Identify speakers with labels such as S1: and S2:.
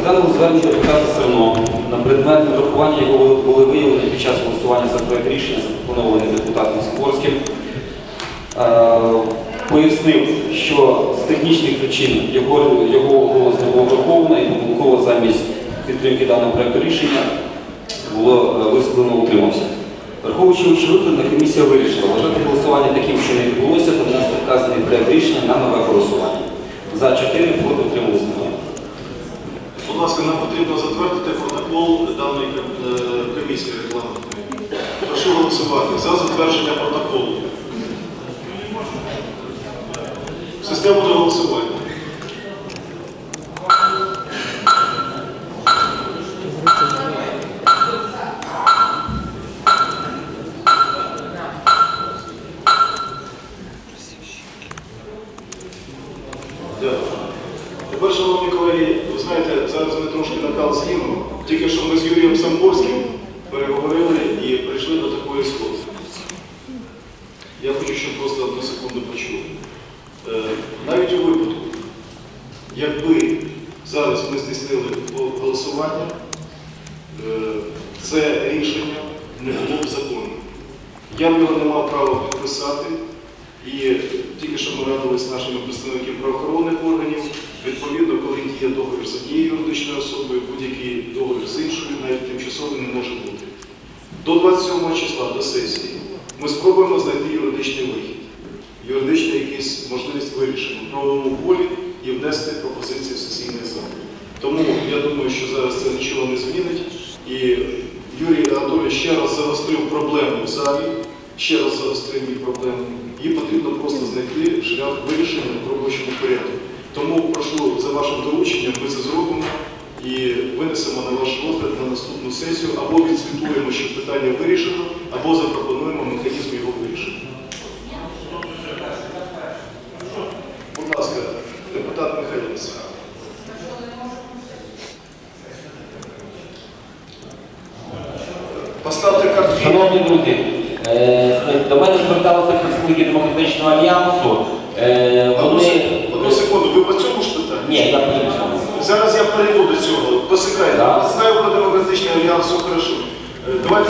S1: Розглянули звернення депутата Серно на предмет врахування якого були виявлені під час голосування за проект рішення, запропонований депутатом Сікорським. Е, Пояснив, що з технічних причин його, його голос не було враховано і помилково замість підтримки даного проекту рішення було е, висловлено утримався. Враховуючи очевидно, комісія вирішила вважати голосування таким, що не відбулося, та внести вказаний проект рішення на нове голосування. За 4 проти.
S2: Будь ласка, нам потрібно затвердити протокол даної е, комісії регламентної. Прошу голосувати за затвердження протоколу. Система до голосування. Дякую. Тепер, шановні колеги, ви знаєте, зараз ми трошки накал знімемо. Тільки що ми з Юрієм Самборським переговорили і прийшли до такої сходи. Я хочу, щоб просто одну секунду почули. Е, навіть у випадку, якби зараз ми здійснили голосування, е, це рішення не було б законним. Я б його не мав права підписати. І тільки що ми радилися з нашими представниками договір з однією юридичною особою, будь-який договір з іншою, навіть тимчасовий не може бути. До 27 числа, до сесії, ми спробуємо знайти юридичний вихід, юридичну якісь можливість вирішення в правовому полі і внести пропозиції в сесійний зал. Тому я думаю, що зараз це нічого не змінить. І Юрій Анатолійович ще раз загострив проблему в залі, ще раз загострив її проблему. Їй потрібно просто знайти шлях вирішення в робочому порядку. Тому прошу за вашим дорученням, ми це зробимо і винесемо на ваш розгляд на наступну сесію, або відзвітуємо, що питання вирішено, або запропонуємо механізм його вирішення. Будь ласка, депутат Михайловець. Поставте картки.
S3: Шановні друзі, е, до мене зверталися представники демократичного альянсу. Е,
S2: Одну
S3: Вони
S2: секунду, одну секунду, ви по цьому ж питанню?
S3: ні, я по-іншому.
S2: Зараз я перейду до цього. секрету.
S3: Так.
S2: Знаю про демократичний альянс, все хорошо. Е, Давайте